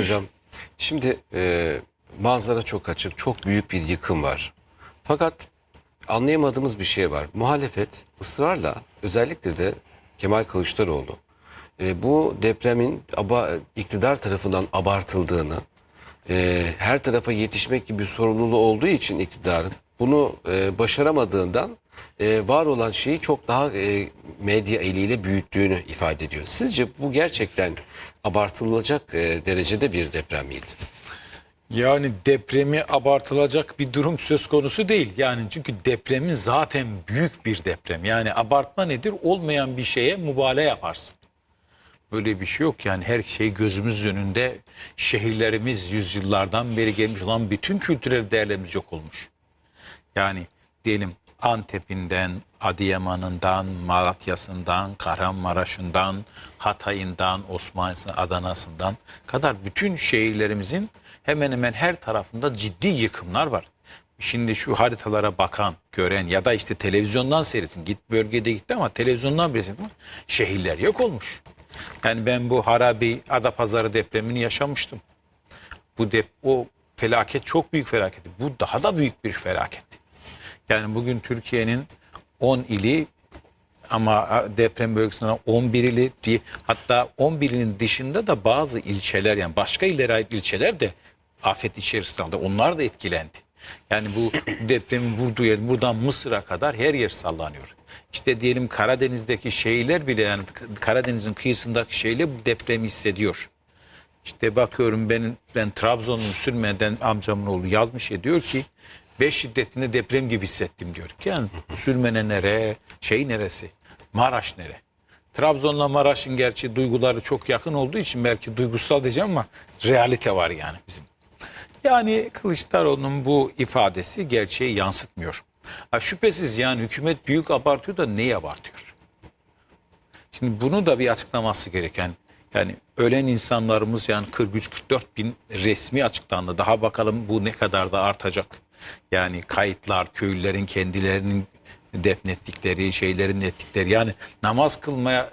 Hocam şimdi e, manzara çok açık, çok büyük bir yıkım var. Fakat anlayamadığımız bir şey var. Muhalefet ısrarla özellikle de Kemal Kılıçdaroğlu e, bu depremin aba, iktidar tarafından abartıldığını, e, her tarafa yetişmek gibi sorumluluğu olduğu için iktidarın bunu e, başaramadığından e, var olan şeyi çok daha e, medya eliyle büyüttüğünü ifade ediyor. Sizce bu gerçekten abartılacak e, derecede bir deprem miydi? Yani depremi abartılacak bir durum söz konusu değil. Yani çünkü depremin zaten büyük bir deprem. Yani abartma nedir? Olmayan bir şeye mübalağa yaparsın. Böyle bir şey yok yani her şey gözümüz önünde. Şehirlerimiz yüzyıllardan beri gelmiş olan bütün kültürel değerlerimiz yok olmuş. Yani diyelim Antep'inden, Adıyaman'ından, Malatya'sından, Kahramanmaraş'ından, Hatay'ından, Osmanlı'sından, Adana'sından kadar bütün şehirlerimizin hemen hemen her tarafında ciddi yıkımlar var. Şimdi şu haritalara bakan, gören ya da işte televizyondan seyretsin. Git bölgede gitti ama televizyondan bile seyretsin. Şehirler yok olmuş. Yani ben bu Harabi Adapazarı depremini yaşamıştım. Bu dep o felaket çok büyük felaketti. Bu daha da büyük bir felaketti. Yani bugün Türkiye'nin 10 ili ama deprem bölgesinden 11 ili diye hatta 11 ilin dışında da bazı ilçeler yani başka illere ait ilçeler de afet içerisinde kaldı. Onlar da etkilendi. Yani bu depremin vurduğu yer buradan Mısır'a kadar her yer sallanıyor. İşte diyelim Karadeniz'deki şehirler bile yani Karadeniz'in kıyısındaki şehirler bu depremi hissediyor. İşte bakıyorum ben ben Trabzon'un sürmeden amcamın oğlu yazmış ya diyor ki 5 şiddetinde deprem gibi hissettim diyor. Yani sürmene nere, şey neresi, Maraş nere? Trabzon'la Maraş'ın gerçi duyguları çok yakın olduğu için belki duygusal diyeceğim ama realite var yani bizim. Yani Kılıçdaroğlu'nun bu ifadesi gerçeği yansıtmıyor. Ha, şüphesiz yani hükümet büyük abartıyor da neyi abartıyor? Şimdi bunu da bir açıklaması gereken yani ölen insanlarımız yani 43-44 bin resmi açıklandı. Daha bakalım bu ne kadar da artacak. Yani kayıtlar, köylülerin kendilerinin defnettikleri, şeylerin ettikleri. Yani namaz kılmaya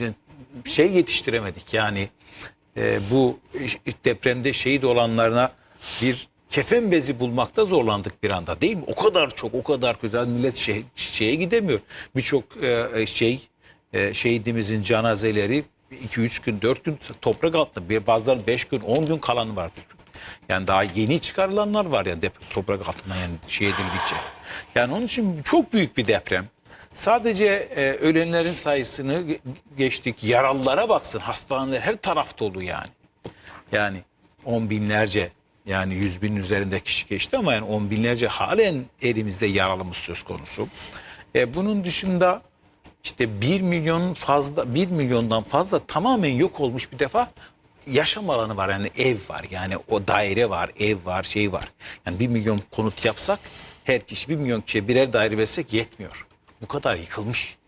e, şey yetiştiremedik. Yani e, bu depremde şehit olanlarına bir kefen bezi bulmakta zorlandık bir anda değil mi? O kadar çok, o kadar güzel millet şey, şeye gidemiyor. Birçok e, şey e, şehidimizin cenazeleri 2-3 gün, 4 gün toprak altında. Bazıları 5 gün, 10 gün kalanı var. Yani daha yeni çıkarılanlar var yani dep- toprak altından yani şey edildikçe. Yani onun için çok büyük bir deprem. Sadece e, ölenlerin sayısını ge- geçtik. Yaralılara baksın. Hastaneler her tarafta dolu yani. Yani on binlerce yani yüz bin üzerinde kişi geçti ama yani on binlerce halen elimizde yaralımız söz konusu. E, bunun dışında işte 1 milyon fazla 1 milyondan fazla tamamen yok olmuş bir defa yaşam alanı var yani ev var yani o daire var ev var şey var. Yani 1 milyon konut yapsak her kişi 1 milyon kişiye birer daire versek yetmiyor. Bu kadar yıkılmış.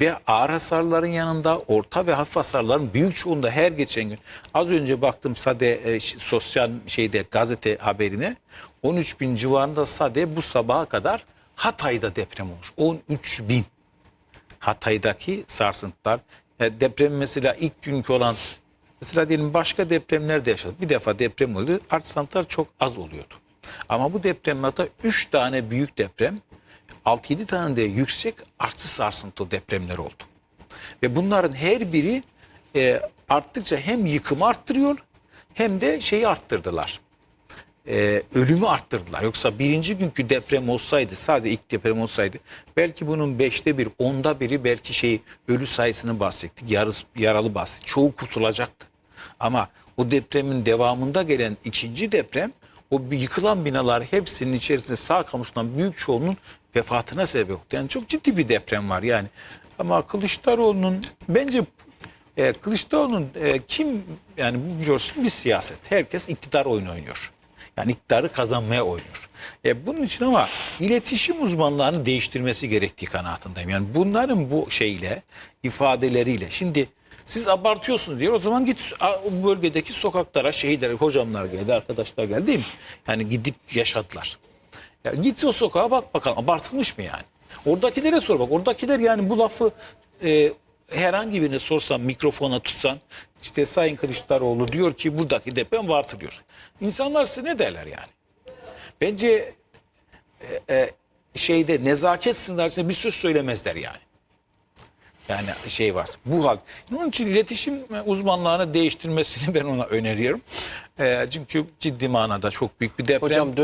Ve ağır hasarların yanında orta ve hafif hasarların büyük çoğunda her geçen gün az önce baktım sade e, sosyal şeyde gazete haberine 13 bin civarında sade bu sabaha kadar Hatay'da deprem olmuş. 13 bin. Hatay'daki sarsıntılar. E, deprem mesela ilk günkü olan mesela diyelim başka depremlerde yaşadık. Bir defa deprem oldu. Sarsıntılar çok az oluyordu. Ama bu depremlerde 3 tane büyük deprem 6-7 tane de yüksek artı sarsıntı depremler oldu. Ve bunların her biri e, arttıkça hem yıkımı arttırıyor hem de şeyi arttırdılar. E, ölümü arttırdılar. Yoksa birinci günkü deprem olsaydı sadece ilk deprem olsaydı belki bunun beşte bir, onda biri belki şey ölü sayısını bahsettik. Yarıs, yaralı bahsettik. Çoğu kurtulacaktı. Ama o depremin devamında gelen ikinci deprem o yıkılan binalar hepsinin içerisinde sağ kamusundan büyük çoğunun vefatına sebep oldu. Yani çok ciddi bir deprem var yani. Ama Kılıçdaroğlu'nun bence e, Kılıçdaroğlu'nun e, kim yani bu biliyorsun bir siyaset. Herkes iktidar oyunu oynuyor. Yani iktidarı kazanmaya oynuyor. E, bunun için ama iletişim uzmanlarını değiştirmesi gerektiği kanaatindeyim. Yani bunların bu şeyle ifadeleriyle şimdi siz abartıyorsunuz diyor. O zaman git o bölgedeki sokaklara şehirlere hocamlar geldi, arkadaşlar geldi değil mi? Yani gidip yaşadılar. Ya git o sokağa bak bakalım abartılmış mı yani? Oradakilere sor bak. Oradakiler yani bu lafı e, herhangi birine sorsan mikrofona tutsan işte Sayın Kılıçdaroğlu diyor ki buradaki deprem artırıyor. İnsanlar size ne derler yani? Bence e, e, şeyde nezaket sınırlarında bir söz söylemezler yani. Yani şey var. Bu hal. Onun için iletişim uzmanlarını değiştirmesini ben ona öneriyorum. E, çünkü ciddi manada çok büyük bir deprem. Hocam